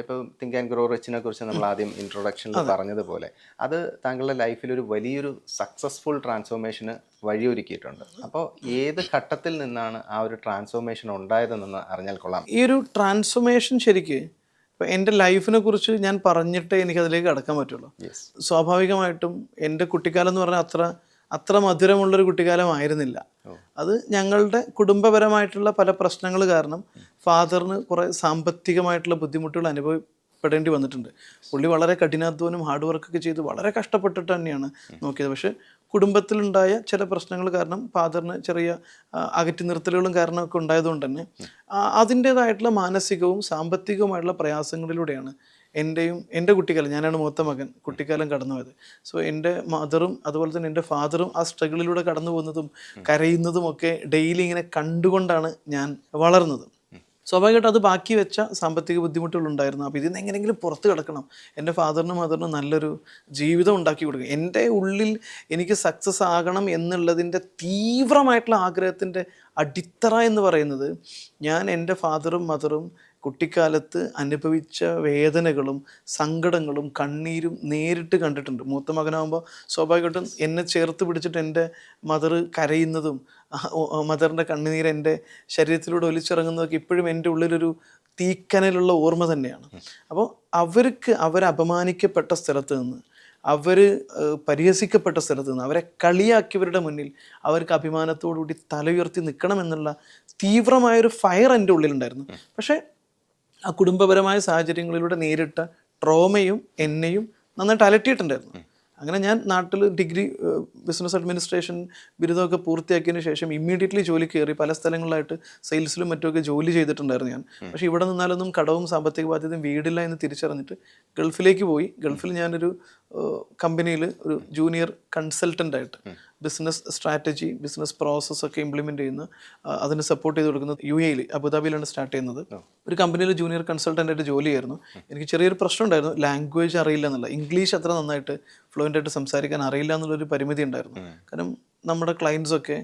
ഇപ്പോൾ think and grow റിച്ചിനെ കുറിച്ച് നമ്മൾ ആദ്യം ഇൻട്രൊഡക്ഷനിൽ പറഞ്ഞതുപോലെ അത് താങ്കളുടെ ലൈഫിൽ ഒരു വലിയൊരു സക്സസ്ഫുൾ ട്രാൻസ്ഫോർമേഷന് വഴിയൊരുക്കിയിട്ടുണ്ട്. അപ്പോൾ ഏത് ഘട്ടത്തിൽ നിന്നാണ് ആ ഒരു ട്രാൻസ്ഫോർമേഷൻ ഉണ്ടായതെന്ന് അറിഞ്ഞാൽ കൊള്ളാം. ഈ ഒരു ട്രാൻസ്ഫോർമേഷൻ ശരിക്ക് ഇപ്പം എന്റെ ലൈഫിനെ കുറിച്ച് ഞാൻ പറഞ്ഞിട്ട് എനിക്ക് അതിലേക്ക് കടക്കാൻ പറ്റുള്ളൂ. സ്വാഭാവികമായിട്ടും എന്റെ കുട്ടിക്കാലം എന്ന് പറഞ്ഞാൽ അത്ര അത്ര മധുരമുള്ളൊരു കുട്ടിക്കാലമായിരുന്നില്ല. അത് ഞങ്ങളുടെ കുടുംബപരമായിട്ടുള്ള പല പ്രശ്നങ്ങൾ കാരണം ഫാദറിന് കുറേ സാമ്പത്തികമായിട്ടുള്ള ബുദ്ധിമുട്ടുകൾ അനുഭവപ്പെടേണ്ടി വന്നിട്ടുണ്ട്. പുള്ളി വളരെ കഠിനാധ്വാനം ഹാർഡ് വർക്കൊക്കെ ചെയ്ത് വളരെ കഷ്ടപ്പെട്ടിട്ട് തന്നെയാണ് നോക്കിയത്. പക്ഷേ കുടുംബത്തിലുണ്ടായ ചില പ്രശ്നങ്ങൾ കാരണം ഫാദറിന് ചെറിയ അകറ്റി നിർത്തലുകളും കാരണമൊക്കെ ഉണ്ടായതുകൊണ്ട് തന്നെ അതിന്റേതായിട്ടുള്ള മാനസികവും സാമ്പത്തികവുമായിട്ടുള്ള പ്രയാസങ്ങളിലൂടെയാണ് എന്റെയും എന്റെ കുട്ടിക്കാലം ഞാനാണ് മൂത്ത മകൻ കുട്ടിക്കാലം കടന്നു പോയത് സോ എന്റെ മദറും അതുപോലെ തന്നെ എന്റെ ഫാദറും ആ സ്ട്രഗിളിലൂടെ കടന്നു പോകുന്നതും കരയുന്നതും ഒക്കെ ഡെയിലി ഇങ്ങനെ കണ്ടുകൊണ്ടാണ് ഞാൻ വളർന്നത്. സ്വാഭാവികമായിട്ടും അത് ബാക്കി വെച്ച സാമ്പത്തിക ബുദ്ധിമുട്ടുകൾ ഉണ്ടായിരുന്നു അപ്പോൾ ഇതിൽ നിന്ന് എങ്ങനെയെങ്കിലും പുറത്ത് കിടക്കണം. എന്റെ ഫാദറിനും മദറിനും നല്ലൊരു ജീവിതം ഉണ്ടാക്കി കൊടുക്കുക. എന്റെ ഉള്ളിൽ എനിക്ക് സക്സസ് ആകണം എന്നുള്ളതിന്റെ തീവ്രമായിട്ടുള്ള ആഗ്രഹത്തിന്റെ അടിത്തറ എന്ന് പറയുന്നത് ഞാൻ എന്റെ ഫാദറും മദറും കുട്ടിക്കാലത്ത് അനുഭവിച്ച വേദനകളും സങ്കടങ്ങളും കണ്ണീരും നേരിട്ട് കണ്ടിട്ടുണ്ട്. മൂത്ത മകനാകുമ്പോൾ സ്വാഭാവികമായിട്ടും എന്നെ ചേർത്ത് പിടിച്ചിട്ട് എന്റെ മദർ കരയുന്നതും മദറിന്റെ കണ്ണുനീർ എന്റെ ശരീരത്തിലൂടെ ഒലിച്ചിറങ്ങുന്നതൊക്കെ ഇപ്പോഴും എന്റെ ഉള്ളിലൊരു തീക്കനലുള്ള ഓർമ്മ തന്നെയാണ്. അപ്പോൾ അവർക്ക് അവർ അപമാനിക്കപ്പെട്ട സ്ഥലത്ത് നിന്ന് അവർ പരിഹസിക്കപ്പെട്ട സ്ഥലത്ത് നിന്ന് അവരെ കളിയാക്കിയവരുടെ മുന്നിൽ അവർക്ക് അഭിമാനത്തോടുകൂടി തലയുയർത്തി നിൽക്കണം നിൽക്കണമെന്നുള്ള തീവ്രമായൊരു ഫയർ എന്റെ ഉള്ളിലുണ്ടായിരുന്നു. പക്ഷേ ആ കുടുംബപരമായ സാഹചര്യങ്ങളിലൂടെ നേരിട്ട ട്രോമയും എന്നെയും നന്നായിട്ട് അലട്ടിയിട്ടുണ്ടായിരുന്നു. അങ്ങനെ ഞാൻ നാട്ടിൽ ഡിഗ്രി ബിസിനസ് അഡ്മിനിസ്ട്രേഷൻ ബിരുദമൊക്കെ പൂർത്തിയാക്കിയതിന് ശേഷം ഇമ്മീഡിയറ്റ്ലി ജോലി കയറി പല സ്ഥലങ്ങളിലായിട്ട് സെയിൽസിലും മറ്റുമൊക്കെ ജോലി ചെയ്തിട്ടുണ്ടായിരുന്നു ഞാൻ. പക്ഷേ ഇവിടെ നിന്നാലൊന്നും കടവും സാമ്പത്തിക ബാധ്യതയും വീടില്ല എന്ന് തിരിച്ചറിഞ്ഞിട്ട് ഗൾഫിലേക്ക് പോയി. ഗൾഫിൽ ഞാനൊരു കമ്പനിയിൽ ഒരു ജൂനിയർ കൺസൾട്ടന്റ് ആയിട്ട് ബിസിനസ് സ്ട്രാറ്റജി ബിസിനസ് പ്രോസസ് ഒക്കെ ഇംപ്ലിമെന്റ് ചെയ്യുന്ന അതിന് സപ്പോർട്ട് ചെയ്ത് കൊടുക്കുന്നത് യു എയിൽ അബുദാബിയിലാണ് സ്റ്റാർട്ട് ചെയ്യുന്നത്. ഒരു കമ്പനിയിൽ ജൂനിയർ കൺസൾട്ടന്റ് ആയിട്ട് ജോലി ആയിരുന്നു എനിക്ക് ചെറിയൊരു പ്രശ്നം ഉണ്ടായിരുന്നു. ലാംഗ്വേജ് അറിയില്ല എന്നുള്ള. ഇംഗ്ലീഷ് അത്ര നന്നായിട്ട് ഫ്ലുവന്റ് ആയിട്ട് സംസാരിക്കാൻ അറിയില്ല എന്നുള്ളൊരു പരിമിതി ഉണ്ടായിരുന്നു. കാരണം നമ്മുടെ ക്ലയൻസ് ഒക്കെ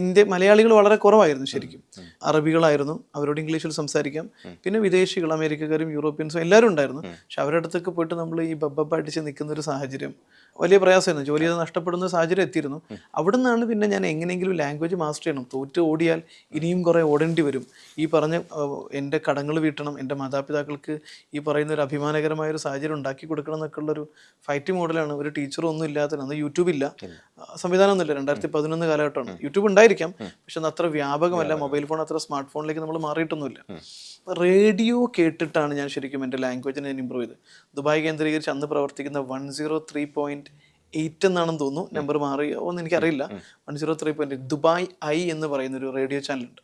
ഇന്ത്യ മലയാളികൾ വളരെ കുറവായിരുന്നു ശരിക്കും. അറബികളായിരുന്നു അവരോട് ഇംഗ്ലീഷിൽ സംസാരിക്കാം. പിന്നെ വിദേശികൾ അമേരിക്കക്കാരും യൂറോപ്യൻസും എല്ലാവരും ഉണ്ടായിരുന്നു. പക്ഷെ അവരുടെ അടുത്തൊക്കെ പോയിട്ട് നമ്മൾ ഈ ബബ്ബ അടിച്ച് നിൽക്കുന്ന ഒരു സാഹചര്യം വലിയ പ്രയാസമായിരുന്നു. ജോലി ചെയ്ത് നഷ്ടപ്പെടുന്ന സാഹചര്യം എത്തിയിരുന്നു. അവിടെ നിന്നാണ് പിന്നെ ഞാൻ എങ്ങനെയെങ്കിലും ലാംഗ്വേജ് മാസ്റ്റർ ചെയ്യണം. തോറ്റ് ഓടിയാൽ ഇനിയും കുറേ ഓടേണ്ടി വരും. ഈ പറഞ്ഞ എന്റെ കടങ്ങൾ വീട്ടണം എന്റെ മാതാപിതാക്കൾക്ക് ഈ പറയുന്ന ഒരു അഭിമാനകരമായ ഒരു സാഹചര്യം ഉണ്ടാക്കി കൊടുക്കണം എന്നൊക്കെ ഉള്ളൊരു ഫൈറ്റ് മോഡലാണ് ഒരു ടീച്ചറും ഒന്നും ഇല്ലാത്ത അന്ന് യൂട്യൂബ് ഇല്ല. സംവിധാനമൊന്നുമില്ല. രണ്ടായിരത്തി പതിനൊന്ന് കാലഘട്ടമാണ് യൂട്യൂബ് ഉണ്ടായിരിക്കാം. പക്ഷെ അത് അത്ര വ്യാപകമല്ല. മൊബൈൽ ഫോൺ അത്ര സ്മാർട്ട് ഫോണിലേക്ക് നമ്മൾ മാറിയിട്ടൊന്നുമില്ല. റേഡിയോ കേട്ടിട്ടാണ് ഞാൻ ശരിക്കും എന്റെ ലാംഗ്വേജിനെ ഞാൻ ഇമ്പ്രൂവ് ചെയ്ത് ദുബായ് കേന്ദ്രീകരിച്ച് അന്ന് പ്രവർത്തിക്കുന്ന one zero three point eight എന്നാണെന്ന് തോന്നുന്നു. നമ്പർ മാറി ഒന്നും എനിക്കറിയില്ല. One zero three point Dubai eye എന്ന് പറയുന്ന ഒരു റേഡിയോ ചാനലുണ്ട്.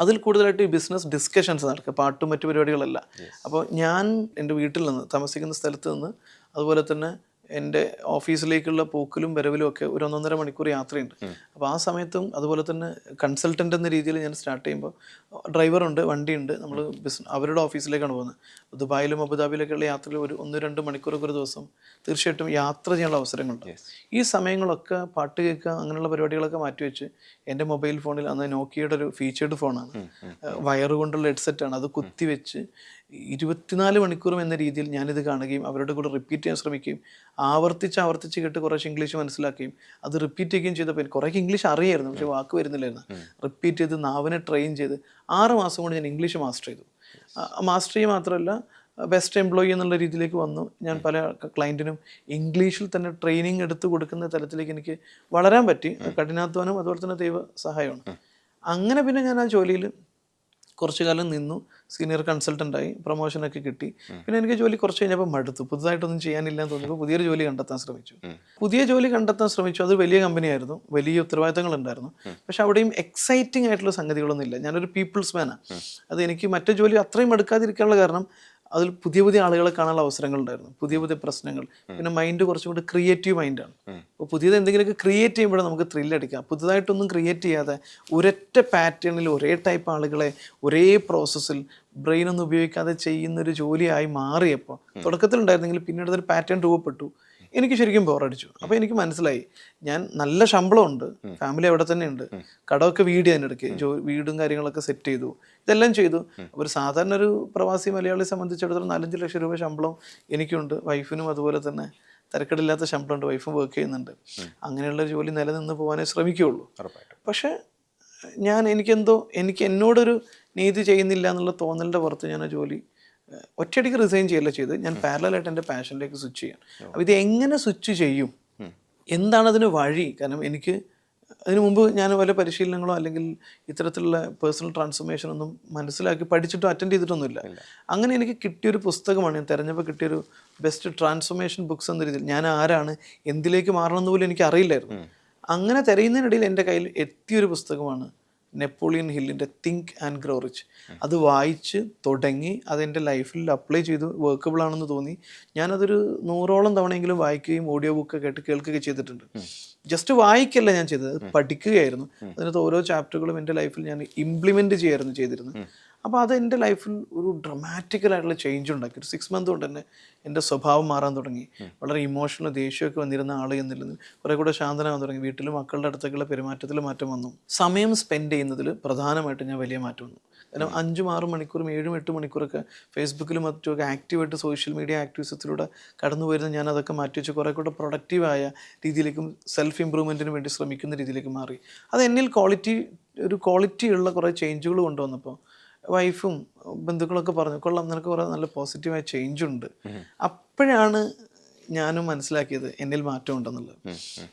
അതിൽ കൂടുതലായിട്ട് ഈ ബിസിനസ് ഡിസ്കഷൻസ് നടക്കുക. പാട്ടും മറ്റു പരിപാടികളല്ല. അപ്പോൾ ഞാൻ എന്റെ വീട്ടിൽ നിന്ന് താമസിക്കുന്ന സ്ഥലത്ത് നിന്ന് അതുപോലെ തന്നെ എന്റെ ഓഫീസിലേക്കുള്ള പോക്കിലും വരവിലും ഒക്കെ ഒരു ഒന്നൊന്നര മണിക്കൂർ യാത്രയുണ്ട്. അപ്പോൾ ആ സമയത്തും അതുപോലെ തന്നെ കൺസൾട്ടന്റ് എന്ന രീതിയിൽ ഞാൻ സ്റ്റാർട്ട് ചെയ്യുമ്പോൾ ഡ്രൈവറുണ്ട് വണ്ടിയുണ്ട്. നമ്മൾ ബിസിനസ് അവരുടെ ഓഫീസിലേക്കാണ് പോകുന്നത്. ദുബായിലും അബുദാബിയിലേക്കുള്ള യാത്രയിൽ ഒരു ഒന്ന് രണ്ട് മണിക്കൂറൊക്കെ ഒരു ദിവസം തീർച്ചയായിട്ടും യാത്ര ചെയ്യാനുള്ള അവസരങ്ങളുണ്ട്. ഈ സമയങ്ങളൊക്കെ പാട്ട് കേൾക്കുക അങ്ങനെയുള്ള പരിപാടികളൊക്കെ മാറ്റിവെച്ച് എന്റെ മൊബൈൽ ഫോണിൽ അന്ന് നോക്കിയുടെ ഒരു ഫീച്ചേർഡ് ഫോണാണ് വയറ് കൊണ്ടുള്ള ഹെഡ്സെറ്റാണ് അത് കുത്തിവെച്ച് ഇരുപത്തിനാല് മണിക്കൂറും എന്ന രീതിയിൽ ഞാനിത് കാണുകയും അവരുടെ കൂടെ റിപ്പീറ്റ് ചെയ്യാൻ ശ്രമിക്കുകയും ആവർത്തിച്ച് ആവർത്തിച്ച് കേട്ട് കുറച്ച് ഇംഗ്ലീഷ് മനസ്സിലാക്കുകയും അത് റിപ്പീറ്റ് ചെയ്യുകയും ചെയ്തപ്പോൾ എനിക്ക് കുറേ ഇംഗ്ലീഷ് അറിയായിരുന്നു പക്ഷേ വാക്ക് വരുന്നില്ലായിരുന്നു. റിപ്പീറ്റ് ചെയ്ത് നാവിനെ ട്രെയിൻ ചെയ്ത് ആറ് മാസം കൊണ്ട് ഞാൻ ഇംഗ്ലീഷ് മാസ്റ്റർ ചെയ്തു. മാസ്റ്റർ ചെയ്യുക മാത്രമല്ല ബെസ്റ്റ് എംപ്ലോയി എന്നുള്ള രീതിയിലേക്ക് വന്നു. ഞാൻ പല ക്ലയന്റിനും ഇംഗ്ലീഷിൽ തന്നെ ട്രെയിനിങ് എടുത്തു കൊടുക്കുന്ന തലത്തിലേക്ക് എനിക്ക് വളരാൻ പറ്റി. കഠിനാധ്വാനം അതുപോലെ തന്നെ ദൈവ സഹായമാണ്. അങ്ങനെ പിന്നെ ഞാൻ ആ ജോലിയിൽ കുറച്ചു കാലം നിന്നു. സീനിയർ കൺസൾട്ടന്റായി പ്രൊമോഷനൊക്കെ കിട്ടി. പിന്നെ എനിക്ക് ജോലി കുറച്ച് കഴിഞ്ഞപ്പോൾ മടുത്തു. പുതുതായിട്ടൊന്നും ചെയ്യാനില്ല എന്ന് തോന്നിയപ്പോൾ പുതിയൊരു ജോലി കണ്ടെത്താൻ ശ്രമിച്ചു. പുതിയ ജോലി കണ്ടെത്താൻ ശ്രമിച്ചു. അത് വലിയ കമ്പനിയായിരുന്നു വലിയ ഉത്തരവാദിത്തങ്ങൾ ഉണ്ടായിരുന്നു. പക്ഷെ അവിടെയും എക്സൈറ്റിംഗ് ആയിട്ടുള്ള സംഗതികളൊന്നും ഇല്ല ഞാനൊരു പീപ്പിൾസ് മാനാണ് അത് എനിക്ക് മറ്റു ജോലി അത്രയും എടുക്കാതിരിക്കാനുള്ള കാരണം അതിൽ പുതിയ പുതിയ ആളുകളെ കാണാനുള്ള അവസരങ്ങൾ ഉണ്ടായിരുന്നു പുതിയ പുതിയ പ്രശ്നങ്ങൾ. പിന്നെ മൈൻഡ് കുറച്ചും കൂടി ക്രിയേറ്റീവ് മൈൻഡാണ് അപ്പോൾ പുതിയത് എന്തെങ്കിലുമൊക്കെ ക്രിയേറ്റ് ചെയ്യുമ്പോൾ നമുക്ക് അടിക്കാം പുതുതായിട്ടൊന്നും ക്രിയേറ്റ് ചെയ്യാതെ ഒരൊറ്റ പാറ്റേണിൽ ഒരേ ടൈപ്പ് ആളുകളെ ഒരേ പ്രോസസ്സിൽ ബ്രെയിൻ ഒന്നും ഉപയോഗിക്കാതെ ചെയ്യുന്നൊരു ജോലിയായി മാറിയപ്പോൾ തുടക്കത്തിൽ ഉണ്ടായിരുന്നെങ്കിൽ പിന്നീട് അതൊരു പാറ്റേൺ രൂപപ്പെട്ടു. എനിക്ക് ശരിക്കും ബോറടിച്ചു. അപ്പോൾ എനിക്ക് മനസ്സിലായി. ഞാൻ നല്ല ശമ്പളമുണ്ട്. ഫാമിലി അവിടെ തന്നെ ഉണ്ട് കടമൊക്കെ വീട് അതിനിടയ്ക്ക് ജോ വീടും കാര്യങ്ങളൊക്കെ സെറ്റ് ചെയ്തു. ഇതെല്ലാം ചെയ്തു. ഒരു സാധാരണ ഒരു പ്രവാസി മലയാളിയെ സംബന്ധിച്ചിടത്തോളം നാലഞ്ച് ലക്ഷം രൂപ ശമ്പളം എനിക്കുണ്ട്. വൈഫിനും അതുപോലെ തന്നെ തിരക്കടില്ലാത്ത ശമ്പളമുണ്ട്. വൈഫും വർക്ക് ചെയ്യുന്നുണ്ട്. അങ്ങനെയുള്ള ജോലി നിലനിന്ന് പോകാനേ ശ്രമിക്കുകയുള്ളൂ. പക്ഷെ ഞാൻ എനിക്കെന്തോ എനിക്ക് എന്നോടൊരു നീതി ചെയ്യുന്നില്ല എന്നുള്ള തോന്നലിന്റെ പുറത്ത് ഞാൻ ആ ജോലി ഒറ്റയടിക്ക് റിസൈൻ ചെയ്യല്ല ചെയ്ത് ഞാൻ പാരലായിട്ട് എന്റെ പാഷനിലേക്ക് സ്വിച്ച് ചെയ്യാം. അപ്പോൾ ഇത് എങ്ങനെ സ്വിച്ച് ചെയ്യും? എന്താണ് അതിന് വഴി? കാരണം എനിക്ക് അതിനു മുമ്പ് ഞാൻ വല്ല പരിശീലനങ്ങളോ അല്ലെങ്കിൽ ഇത്തരത്തിലുള്ള പേഴ്സണൽ ട്രാൻസ്ഫോർമേഷൻ ഒന്നും മനസ്സിലാക്കി പഠിച്ചിട്ടോ അറ്റൻഡ് ചെയ്തിട്ടൊന്നുമില്ല. അങ്ങനെ എനിക്ക് കിട്ടിയൊരു പുസ്തകമാണ്. ഞാൻ തിരഞ്ഞപ്പോൾ കിട്ടിയൊരു ബെസ്റ്റ് ട്രാൻസ്ഫോർമേഷൻ ബുക്സ് എന്ന രീതിയിൽ. ഞാൻ ആരാണ്? എന്തിലേക്ക് മാറണമെന്ന് പോലും എനിക്ക് അറിയില്ലായിരുന്നു. അങ്ങനെ തിരയുന്നതിനിടയിൽ എന്റെ കയ്യിൽ എത്തിയൊരു പുസ്തകമാണ് നെപ്പോളിയൻ ഹില്ലിന്റെ തിങ്ക് ആൻഡ് ഗ്രോ റിച്ച് അത് വായിച്ച് തുടങ്ങി അതെന്റെ ലൈഫിൽ അപ്ലൈ ചെയ്തു വർക്കബിൾ ആണെന്ന് തോന്നി. ഞാനതൊരു നൂറോളം തവണയെങ്കിലും വായിക്കുകയും ഓഡിയോ ബുക്ക് കേട്ട് കേൾക്കുകയും ചെയ്തിട്ടുണ്ട്. ജസ്റ്റ് വായിക്കല്ല ഞാൻ ചെയ്തത്. പഠിക്കുകയായിരുന്നു. അതിനകത്ത് ഓരോ ചാപ്റ്ററുകളും എന്റെ ലൈഫിൽ ഞാൻ ഇംപ്ലിമെന്റ് ചെയ്യായിരുന്നു ചെയ്തിരുന്നത്. അപ്പോൾ അത് എന്റെ ലൈഫിൽ ഒരു ഡ്രമാറ്റിക്കലായിട്ടുള്ള ചേഞ്ച് ഉണ്ടാക്കി. ഒരു സിക്സ് മന്ത് കൊണ്ട് തന്നെ എന്റെ സ്വഭാവം മാറാൻ തുടങ്ങി. വളരെ ഇമോഷണൽ ദേഷ്യമൊക്കെ വന്നിരുന്ന ആൾ എന്നുള്ളത് കുറെ കൂടെ ശാന്തനാകാൻ തുടങ്ങി. വീട്ടിലും മക്കളുടെ അടുത്തേക്കുള്ള പെരുമാറ്റത്തിൽ മാറ്റം വന്നു. സമയം സ്പെൻഡ് ചെയ്യുന്നതിൽ പ്രധാനമായിട്ട് ഞാൻ വലിയ മാറ്റം വന്നു. കാരണം അഞ്ചും ആറും മണിക്കൂറും ഏഴും എട്ട് മണിക്കൂറൊക്കെ ഫേസ്ബുക്കിലും മറ്റുമൊക്കെ ആക്റ്റീവായിട്ട് സോഷ്യൽ മീഡിയ ആക്ടിവിസത്തിലൂടെ കടന്നു വരുന്ന ഞാൻ അതൊക്കെ മാറ്റി വെച്ച് കുറേ കൂടെ പ്രൊഡക്റ്റീവായ രീതിയിലേക്കും സെൽഫ് ഇമ്പ്രൂവ്മെന്റിന് വേണ്ടി ശ്രമിക്കുന്ന രീതിയിലേക്ക് മാറി. അത് എന്നിൽ ക്വാളിറ്റി ഒരു ക്വാളിറ്റിയുള്ള കുറേ ചേഞ്ചുകൾ കൊണ്ടുവന്നപ്പോൾ വൈഫും ബന്ധുക്കളൊക്കെ പറഞ്ഞു കൊള്ളാം നിനക്ക് കുറേ നല്ല പോസിറ്റീവായ ചേഞ്ച് ഉണ്ട്. അപ്പോഴാണ് ഞാനും മനസ്സിലാക്കിയത് എന്നിൽ മാറ്റം ഉണ്ടെന്നുള്ളത്.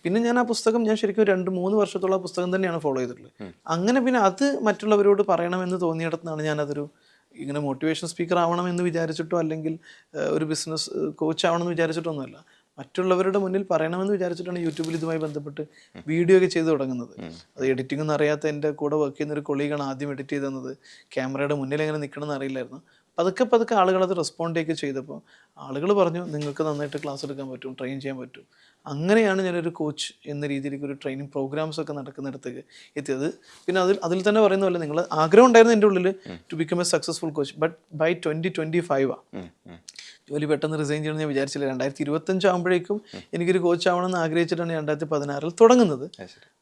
പിന്നെ ഞാൻ ആ പുസ്തകം ഞാൻ ശരിക്കും രണ്ട് മൂന്ന് വർഷത്തോളം ആ പുസ്തകം തന്നെയാണ് ഫോളോ ചെയ്തിട്ടുള്ളത്. അങ്ങനെ പിന്നെ അത് മറ്റുള്ളവരോട് പറയണമെന്ന് തോന്നിയിടത്തുനിന്നാണ് ഞാനതൊരു ഇങ്ങനെ മോട്ടിവേഷൻ സ്പീക്കർ ആവണമെന്ന് വിചാരിച്ചിട്ടോ അല്ലെങ്കിൽ ഒരു ബിസിനസ് കോച്ച് ആവണമെന്ന് വിചാരിച്ചിട്ടൊന്നുമല്ല. മറ്റുള്ളവരുടെ മുന്നിൽ പറയണമെന്ന് വിചാരിച്ചിട്ടാണ് യൂട്യൂബിൽ ഇതുമായി ബന്ധപ്പെട്ട് വീഡിയോ ഒക്കെ ചെയ്തു തുടങ്ങുന്നത്. അത് എഡിറ്റിംഗ് ഒന്നും അറിയാത്ത എന്റെ കൂടെ വർക്ക് ചെയ്യുന്ന ഒരു കൊളീഗാണ് ആദ്യം എഡിറ്റ് ചെയ്ത് ക്യാമറയുടെ മുന്നിൽ എങ്ങനെ നിൽക്കണമെന്ന് അറിയില്ലായിരുന്നു. പതുക്കെ പതുക്കെ ആളുകൾ അത് ചെയ്തപ്പോൾ ആളുകൾ പറഞ്ഞു നിങ്ങൾക്ക് നന്നായിട്ട് ക്ലാസ് എടുക്കാൻ പറ്റും ട്രെയിൻ ചെയ്യാൻ പറ്റും. അങ്ങനെയാണ് ഞാനൊരു കോച്ച് എന്ന രീതിയിലേക്ക് ഒരു ട്രെയിനിങ് പ്രോഗ്രാംസ് ഒക്കെ നടക്കുന്നിടത്തേക്ക് എത്തിയത്. പിന്നെ അതിൽ അതിൽ തന്നെ പറയുന്ന പോലെ നിങ്ങൾ ആഗ്രഹം ഉണ്ടായിരുന്നു എന്റെ ഉള്ളിൽ to become a successful coach but by twenty twenty five ആ. ജോലി പെട്ടെന്ന് റിസൈൻ ചെയ്യണമെന്ന് ഞാൻ വിചാരിച്ചില്ല. രണ്ടായിരത്തി ഇരുപത്തഞ്ച് ആകുമ്പോഴേക്കും എനിക്കൊരു കോച്ച് ആവണമെന്ന് ആഗ്രഹിച്ചിട്ടാണ് രണ്ടായിരത്തി പതിനാറിൽ തുടങ്ങുന്നത്.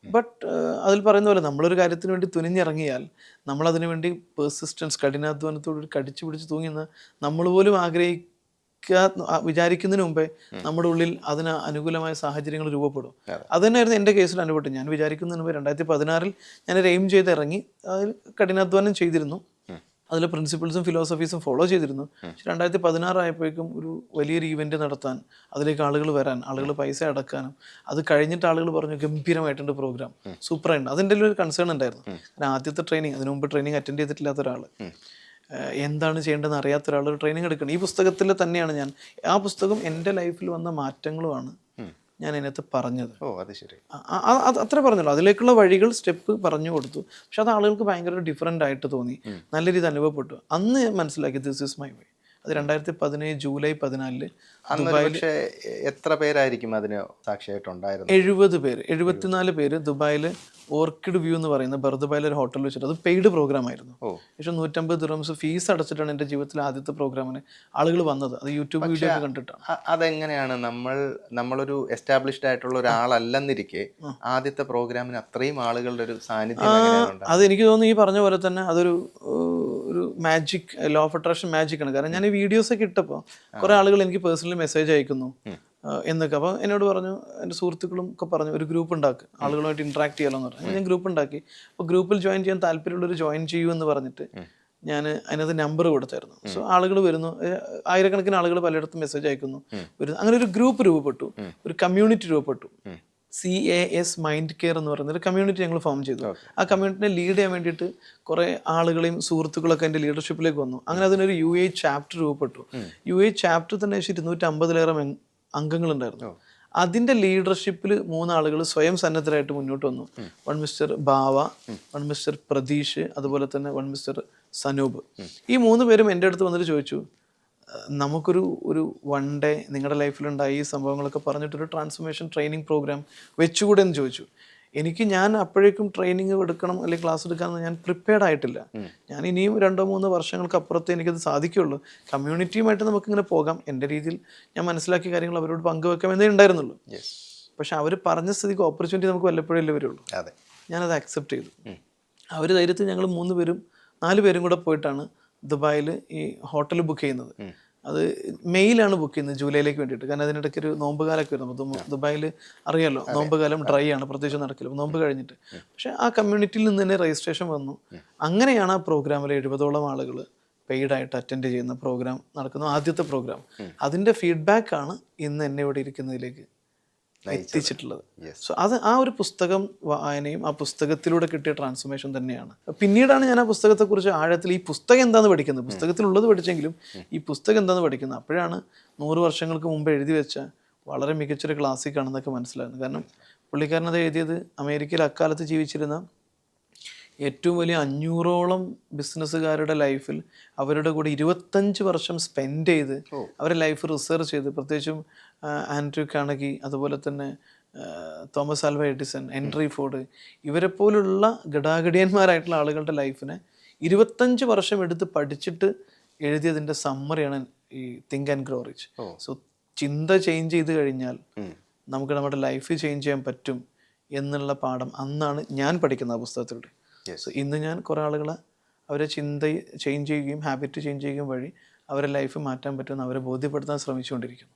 ബട്ട് അതിൽ പറയുന്ന പോലെ നമ്മളൊരു കാര്യത്തിന് വേണ്ടി തുനിഞ്ഞിറങ്ങിയാൽ നമ്മളതിനു വേണ്ടി പേഴ്സിസ്റ്റൻസ് കഠിനാധ്വാനത്തോട് കടിച്ചു പിടിച്ച് തൂങ്ങിന്ന് നമ്മൾ പോലും ആഗ്രഹിക്കാ വിചാരിക്കുന്നതിന് മുമ്പേ നമ്മുടെ ഉള്ളിൽ അതിന് അനുകൂലമായ സാഹചര്യങ്ങൾ രൂപപ്പെടും. അതെ. തന്നെയായിരുന്നു എന്റെ കേസിൽ അനുഭവപ്പെട്ടു ഞാൻ വിചാരിക്കുന്നതിന് മുമ്പ് രണ്ടായിരത്തി പതിനാറിൽ ഞാൻ ഒരു എയിം ചെയ്ത് ഇറങ്ങി. അതിൽ കഠിനാധ്വാനം ചെയ്തിരുന്നു. അതിലെ പ്രിൻസിപ്പിൾസും ഫിലോസഫീസും ഫോളോ ചെയ്തിരുന്നു. പക്ഷെ രണ്ടായിരത്തി പതിനാറായപ്പോഴേക്കും ഒരു വലിയൊരു ഈവന്റ് നടത്താൻ അതിലേക്ക് ആളുകൾ വരാൻ ആളുകൾ പൈസ അടക്കാനും അത് കഴിഞ്ഞിട്ട് ആളുകൾ പറഞ്ഞു ഗംഭീരമായിട്ടുണ്ട് പ്രോഗ്രാം. സൂപ്പറായിട്ടുണ്ട്. അതിന്റെ ഒരു കൺസേൺ ഉണ്ടായിരുന്നു. ആദ്യത്തെ ട്രെയിനിങ് അതിനു മുമ്പ് ട്രെയിനിങ് അറ്റൻഡ് ചെയ്തിട്ടില്ലാത്ത ഒരാൾ എന്താണ് ചെയ്യേണ്ടതെന്ന് അറിയാത്ത ഒരാൾ ഒരു ട്രെയിനിങ് എടുക്കണം. ഈ പുസ്തകത്തിൽ തന്നെയാണ് ഞാൻ. ആ പുസ്തകം എന്റെ ലൈഫിൽ വന്ന മാറ്റങ്ങളുമാണ് ഞാൻ അതിനകത്ത് പറഞ്ഞത്. ഓ അത് ശരി. അത്ര പറഞ്ഞല്ലോ അതിലേക്കുള്ള വഴികൾ സ്റ്റെപ്പ് പറഞ്ഞു കൊടുത്തു. പക്ഷെ അത് ആളുകൾക്ക് ഭയങ്കര ഡിഫറെന്റ് ആയിട്ട് തോന്നി. നല്ല രീതിയിൽ അനുഭവപ്പെട്ടു. അന്ന് ഞാൻ മനസ്സിലാക്കി ദിസ് ഇസ് മൈ വേ അത് രണ്ടായിരത്തി പതിനേഴ് ജൂലൈ പതിനാലിൽ പക്ഷേ എത്ര പേരായിരിക്കും അതിന് സാക്ഷിയായിട്ടുണ്ടായിരുന്നത്? എഴുപത് പേര്. എഴുപത്തിനാല് പേര് ദുബായിൽ ഓർക്കിഡ് വ്യൂ എന്ന് പറയുന്ന ബർദുബായിൽ ഒരു ഹോട്ടലിൽ വെച്ചിട്ട് അത് പെയ്ഡ് പ്രോഗ്രാം ആയിരുന്നു. പക്ഷെ നൂറ്റമ്പത് ദിറംസ് ഫീസ് അടച്ചിട്ടാണ് എന്റെ ജീവിതത്തിലെ ആദ്യത്തെ പ്രോഗ്രാമിന് ആളുകൾ വന്നത്. അത് യൂട്യൂബ് വീഡിയോ കണ്ടിട്ടാണ്. അതെങ്ങനെയാണ് നമ്മൾ നമ്മളൊരു എസ്റ്റാബ്ലിഷ്ഡ് ആയിട്ടുള്ള ഒരാളല്ലെന്നിരിക്കെ ആദ്യത്തെ പ്രോഗ്രാമിന് അത്രയും ആളുകളുടെ ഒരു സാന്നിധ്യം അത് എനിക്ക് തോന്നുന്നു ഈ പറഞ്ഞ പോലെ തന്നെ അതൊരു magic law of attraction magic ആണ്. കാരണം ഞാൻ ഈ വീഡിയോസ് ഒക്കെ ഇട്ടപ്പോൾ കുറെ ആളുകൾ എനിക്ക് പേഴ്സണലി മെസ്സേജ് അയക്കുന്നു. എന്നൊക്കെ. അപ്പോൾ എന്നോട് പറഞ്ഞു എന്റെ സുഹൃത്തുക്കളും ഒക്കെ പറഞ്ഞു ഒരു ഗ്രൂപ്പ് ഉണ്ടാക്കുക ആളുകളുമായിട്ട് ഇന്ററാക്ട് ചെയ്യാമെന്ന് പറഞ്ഞു. ഞാൻ ഗ്രൂപ്പ് ഉണ്ടാക്കി. അപ്പോൾ ഗ്രൂപ്പിൽ ജോയിൻ ചെയ്യാൻ താല്പര്യമുള്ളവർ ജോയിൻ ചെയ്യൂ എന്ന് പറഞ്ഞിട്ട് ഞാൻ അതിനകത്ത് നമ്പർ കൊടുത്തായിരുന്നു. സോ ആളുകൾ വരുന്നു. ആയിരക്കണക്കിന് ആളുകൾ പലയിടത്തും മെസ്സേജ് അയക്കുന്നു. വരുന്നു. അങ്ങനെ ഒരു ഗ്രൂപ്പ് രൂപപ്പെട്ടു. ഒരു കമ്മ്യൂണിറ്റി രൂപപ്പെട്ടു. C A S mind care എന്ന് പറയുന്ന ഒരു കമ്മ്യൂണിറ്റി ഞങ്ങൾ ഫോം ചെയ്തു. ആ കമ്മ്യൂണിറ്റിനെ ലീഡ് ചെയ്യാൻ വേണ്ടിയിട്ട് കുറേ ആളുകളെയും സുഹൃത്തുക്കളൊക്കെ എന്റെ ലീഡർഷിപ്പിലേക്ക് വന്നു. അങ്ങനെ അതിനൊരു യു എ ചാപ്റ്റർ രൂപപ്പെട്ടു. യു എ ചാപ്റ്റർ തന്നെ ഇരുന്നൂറ്റി അമ്പതിലേറെ അംഗങ്ങളുണ്ടായിരുന്നു. അതിന്റെ ലീഡർഷിപ്പിൽ മൂന്നാളുകൾ സ്വയം സന്നദ്ധരായിട്ട് മുന്നോട്ട് വന്നു. One mister Bava one mister Prateesh അതുപോലെ തന്നെ വൺ മിസ്റ്റർ സനൂപ്. ഈ മൂന്ന് പേരും എന്റെ അടുത്ത് വന്നിട്ട് ചോദിച്ചു "അഹ് നമുക്കൊരു ഒരു വൺ ഡേ നിങ്ങളുടെ ലൈഫിലുണ്ടായ ഈ സംഭവങ്ങളൊക്കെ പറഞ്ഞിട്ടൊരു ട്രാൻസ്ഫോർമേഷൻ ട്രെയിനിങ് പ്രോഗ്രാം വെച്ചുകൂടെ എന്ന് ചോദിച്ചു. എനിക്ക് ഞാൻ അപ്പോഴേക്കും ട്രെയിനിങ് എടുക്കണം അല്ലെങ്കിൽ ക്ലാസ് എടുക്കാമെന്ന് ഞാൻ പ്രിപ്പയർഡ് ആയിട്ടില്ല. ഞാൻ ഇനിയും രണ്ടോ മൂന്നോ വർഷങ്ങൾക്ക് അപ്പുറത്ത് എനിക്കത് സാധിക്കുള്ളൂ. കമ്മ്യൂണിറ്റിയുമായിട്ട് നമുക്കിങ്ങനെ പോകാം. എന്റെ രീതിയിൽ ഞാൻ മനസ്സിലാക്കിയ കാര്യങ്ങൾ അവരോട് പങ്കുവെക്കാം എന്നേ ഉണ്ടായിരുന്നുള്ളൂ. പക്ഷെ അവർ പറഞ്ഞ സ്ഥിതിക്ക് ഓപ്പർച്യൂണിറ്റി നമുക്ക് വല്ലപ്പോഴല്ലേ വരുള്ളൂ. ഞാനത് അക്സെപ്റ്റ് ചെയ്തു. അവർ ധൈര്യത്തിൽ ഞങ്ങൾ മൂന്ന് പേരും നാല് പേരും കൂടെ പോയിട്ടാണ് ദുബായിൽ ഈ ഹോട്ടൽ ബുക്ക് ചെയ്യുന്നത്. അത് മെയ്യിലാണ് ബുക്ക് ചെയ്യുന്നത് ജൂലൈയിലേക്ക് വേണ്ടിയിട്ട്. കാരണം അതിനിടയ്ക്ക് ഒരു നോമ്പ് കാലമൊക്കെ വരുന്നു ദുബായിൽ അറിയാലോ നോമ്പ് കാലം ഡ്രൈ ആണ് പ്രത്യേകിച്ച് നടക്കില്ല. നോമ്പ് കഴിഞ്ഞിട്ട്. പക്ഷെ ആ കമ്മ്യൂണിറ്റിയിൽ നിന്ന് തന്നെ രജിസ്ട്രേഷൻ വന്നു. അങ്ങനെയാണ് ആ പ്രോഗ്രാമിൽ എഴുപതോളം ആളുകൾ പെയ്ഡായിട്ട് അറ്റൻഡ് ചെയ്യുന്ന പ്രോഗ്രാം നടക്കുന്നു ആദ്യത്തെ പ്രോഗ്രാം. അതിന്റെ ഫീഡ്ബാക്കാണ് ഇന്ന് എന്നെ ഇവിടെ ഇരിക്കുന്നതിലേക്ക് എത്തിച്ചിട്ടുള്ളത്. സോ അത് ആ ഒരു പുസ്തകം വായനയും ആ പുസ്തകത്തിലൂടെ കിട്ടിയ ട്രാൻസ്ഫോർമേഷൻ തന്നെയാണ്. പിന്നീടാണ് ഞാൻ ആ പുസ്തകത്തെക്കുറിച്ച് ആഴത്തിൽ ഈ പുസ്തകം എന്താന്ന് പഠിക്കുന്നത്. പുസ്തകത്തിലുള്ളത് പഠിച്ചെങ്കിലും ഈ പുസ്തകം എന്താന്ന് പഠിക്കുന്നത്. അപ്പോഴാണ് നൂറ് വർഷങ്ങൾക്ക് മുമ്പ് എഴുതി വെച്ച വളരെ മികച്ചൊരു ക്ലാസിക് ആണെന്നൊക്കെ മനസ്സിലാകുന്നത്. കാരണം പുള്ളിക്കാരൻ അത് എഴുതിയത് അമേരിക്കയിൽ അക്കാലത്ത് ജീവിച്ചിരുന്ന ഏറ്റവും വലിയ അഞ്ഞൂറോളം ബിസിനസ്സുകാരുടെ ലൈഫിൽ അവരുടെ കൂടെ ഇരുപത്തഞ്ച് വർഷം സ്പെൻഡ് ചെയ്ത് അവരുടെ ലൈഫ് റിസർച്ച് ചെയ്ത് പ്രത്യേകിച്ചും ആൻഡ്രൂ കാണകി അതുപോലെ തന്നെ Thomas Alva Edison Henry Ford ഇവരെ പോലുള്ള ഘടാഘടിയന്മാരായിട്ടുള്ള ആളുകളുടെ ലൈഫിനെ ഇരുപത്തഞ്ച് വർഷം എടുത്ത് പഠിച്ചിട്ട് എഴുതിയതിന്റെ സമ്മറിയാണ് ഈ think and grow rich. So ചിന്ത ചേഞ്ച് ചെയ്ത് കഴിഞ്ഞാൽ നമുക്ക് നമ്മുടെ ലൈഫ് ചേഞ്ച് ചെയ്യാൻ പറ്റും എന്നുള്ള പാഠം അന്നാണ് ഞാൻ പഠിക്കുന്ന ആ പുസ്തകത്തിലൂടെ. സോ ഇന്ന് ഞാൻ കുറേ ആളുകളെ അവരെ ചിന്ത ചേഞ്ച് ചെയ്യുകയും ഹാബിറ്റ് ചേഞ്ച് ചെയ്യുകയും വഴി അവരെ ലൈഫ് മാറ്റാൻ പറ്റുമെന്ന് അവരെ ബോധ്യപ്പെടുത്താൻ ശ്രമിച്ചുകൊണ്ടിരിക്കുന്നു.